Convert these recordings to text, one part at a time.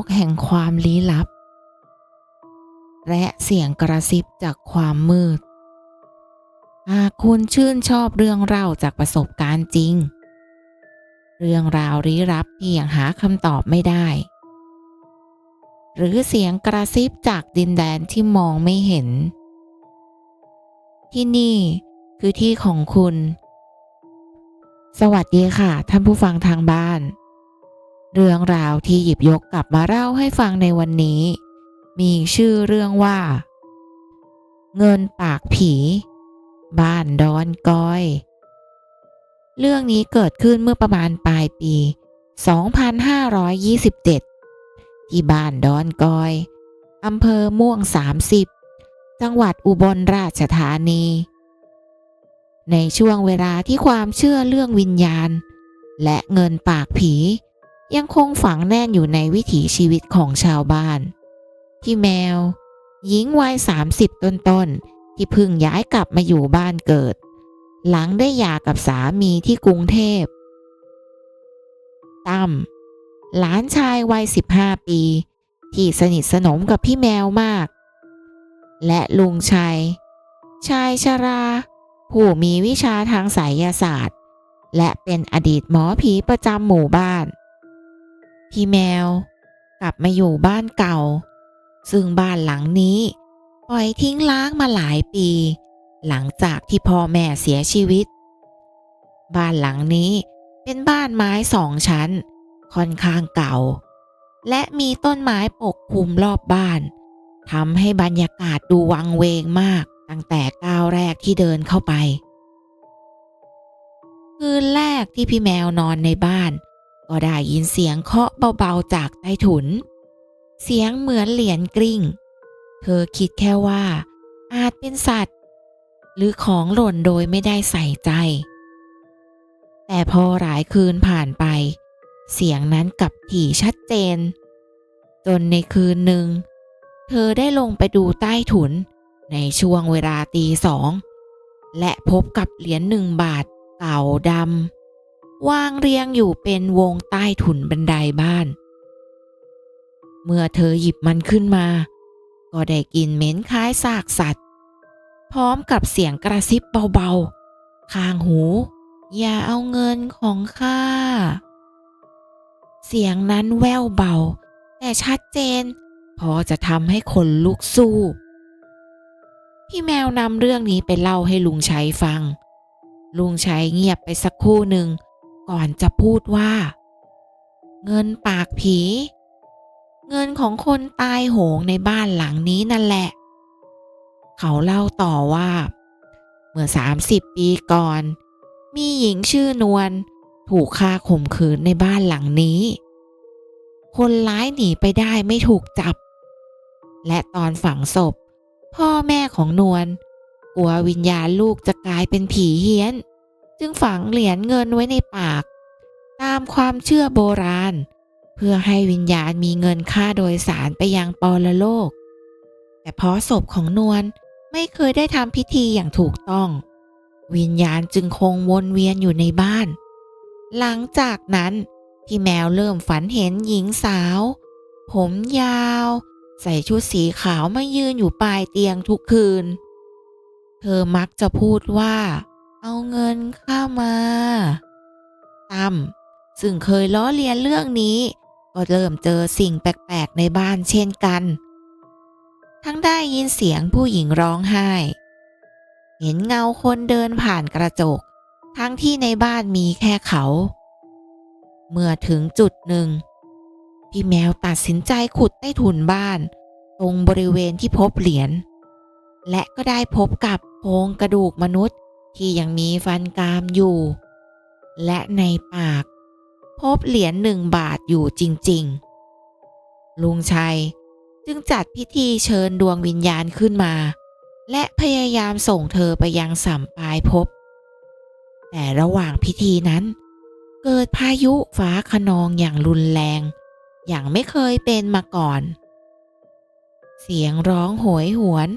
กแห่งความลี้ลับ และเสียงกระซิบจากความมืด หากคุณชื่นชอบเรื่องเล่าจากประสบการณ์จริง เรื่องราวลี้ลับที่ยังหาคำตอบไม่ได้ หรือเสียงกระซิบจากดินแดนที่มองไม่เห็น ที่นี่คือที่ของคุณ สวัสดีค่ะ ท่านผู้ฟังทางบ้าน เรื่องราวที่หยิบยกกลับมาเล่าให้ฟังในวันนี้ มีชื่อเรื่องว่า เงินปากผี บ้านดอนกอย เรื่องนี้เกิดขึ้นเมื่อประมาณปลายปี 2527 ที่บ้านดอนกอยอำเภอม่วง 30 จังหวัดอุบลราชธานี ในช่วงเวลาที่ความเชื่อเรื่องวิญญาณ และเงินปากผี ยังคงฝังแน่นอยู่ในวิถีชีวิตของชาวบ้านที่แมว หญิงวัย 30 ต้นๆ ที่พิ่งย้ายกลับมาอยู่บ้านเกิด หลังได้หย่ากับสามีที่กรุงเทพตั้มหลานชายวัย 15 ปี ที่สนิทสนมกับพี่แมวมาก และลุงชัย ชายชรา ผู้มีวิชาทางไสยศาสตร์ และเป็นอดีตหมอผีประจำหมู่บ้าน พี่แมว กลับมาอยู่บ้านเก่า ซึ่งบ้านหลังนี้ ปล่อยทิ้งล้างมาหลายปี หลังจากที่พ่อแม่เสียชีวิต บ้านหลังนี้เป็นบ้านไม้สองชั้น ค่อนข้างเก่า และมีต้นไม้ปกคลุมรอบบ้านทำให้บรรยากาศดูวังเวงมากตั้งแต่ก้าวแรกที่เดินเข้าไป คืนแรกที่พี่แมวนอนในบ้าน ก็ได้ยินเสียงเคาะเบาๆจากใต้ถุน เสียงเหมือนเหรียญกริ่ง เธอคิดแค่ว่า อาจเป็นสัตว์ หรือของหล่นโดยไม่ได้ใส่ใจ แต่พอหลายคืนผ่านไป เสียงนั้นกลับถี่ชัดเจน จนในคืนหนึ่ง เธอได้ลงไปดูใต้ถุนในช่วงเวลาตีสอง และพบกับเหรียญหนึ่งบาทเก่าดำ วางเรียงอยู่เป็นวงใต้ถุนบันไดบ้าน เมื่อเธอหยิบมันขึ้นมา ก็ได้กลินเหม็นคล้ายซากสัตว์ พร้อมกับเสียงกระซิบเบาๆ ข้างหู อย่าเอาเงินของข้า เสียงนั้นแว่วเบา แต่ชัดเจน พอจะทำให้คนลุกสู้ พี่แมวนำเรื่องนี้ไปเล่าให้ลุงชัยฟังลุงชัยเงียบไปสักครู่หนึ่ง ก่อนจะพูดว่า เงินปากผี เงินของคนตายโหงในบ้านหลังนี้นั่นแหละ เขาเล่าต่อว่า เมื่อ 30 ปีก่อน มีหญิงชื่อนวลถูกฆ่าข่มขืนในบ้านหลังนี้ คนร้ายหนีไปได้ไม่ถูกจับ และตอนฝังศพ พ่อแม่ของนวลกลัววิญญาณลูกจะกลายเป็นผีเฮี้ยน จึงฝังเหรียญเงินไว้ในปาก ตามความเชื่อโบราณ เพื่อให้วิญญาณมีเงินค่าโดยสารไปยังปรโลก แต่เพราะศพของนวลไม่เคยได้ทำพิธีอย่างถูกต้อง วิญญาณจึงคงวนเวียนอยู่ในบ้าน หลังจากนั้นพี่แมวเริ่มฝันเห็นหญิงสาว ผมยาว ใส่ชุดสีขาวมายืนอยู่ปลายเตียงทุกคืน เธอมักจะพูดว่า เอาเงินข้ามาตั้มซึ่งเคยล้อเลียนเรื่องนี้ ก็เริ่มเจอสิ่งแปลกๆในบ้านเช่นกัน ทั้งได้ยินเสียงผู้หญิงร้องไห้ เห็นเงาคนเดินผ่านกระจก ทั้งที่ในบ้านมีแค่เขา เมื่อถึงจุดหนึ่ง พี่แมวตัดสินใจขุดใต้ถุนบ้าน ตรงบริเวณที่พบเหรียญและก็ได้พบกับโครงกระดูกมนุษย์ ที่ยังมีฟันกรามอยู่ และในปาก พบเหรียญหนึ่งบาทอยู่จริง ๆ ลุงชัยจึงจัดพิธีเชิญดวงวิญญาณขึ้นมา และพยายามส่งเธอไปยังสัมปายภพแต่ระหว่างพิธีนั้น เกิดพายุฟ้าคะนองอย่างรุนแรง อย่างไม่เคยเป็นมาก่อน เสียงร้องโหยหวน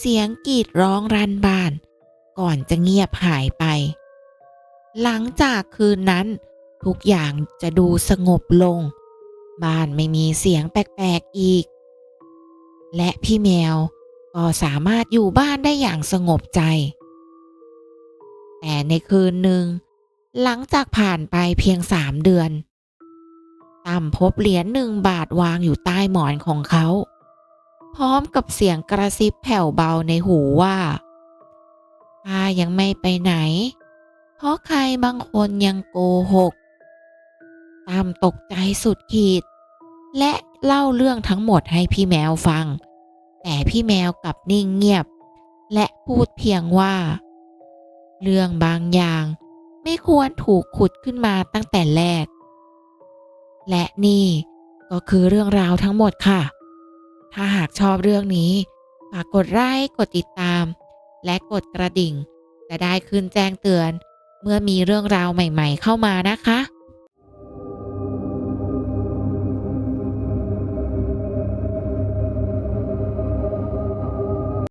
เสียงกรีดร้องรันบาน ก่อนจะเงียบหายไป หลังจากคืนนั้น ทุกอย่างจะดูสงบลง บ้านไม่มีเสียงแปลกๆอีก และพี่แมวก็สามารถอยู่บ้านได้อย่างสงบใจ แต่ในคืนหนึ่ง หลังจากผ่านไปเพียงสามเดือนตั้มพบเหรียญหนึ่งบาทวางอยู่ใต้หมอนของเขา พร้อมกับเสียงกระซิบแผ่วเบาในหูว่า ข้ายังไม่ไปไหน เพราะใครบางคนยังโกหกตั้มตกใจสุดขีด และเล่าเรื่องทั้งหมดให้พี่แมวฟัง แต่พี่แมวกลับนิ่งเงียบ และพูดเพียงว่า เรื่องบางอย่างไม่ควรถูกขุดขึ้นมาตั้งแต่แรก และนี่ก็คือเรื่องราวทั้งหมดค่ะ ถ้าหากชอบเรื่องนี้ ฝากกดไลค์กดติดตาม และกดกระดิ่ง จะได้ขึ้นแจ้งเตือน เมื่อมีเรื่องราวใหม่ ๆ เข้ามานะคะ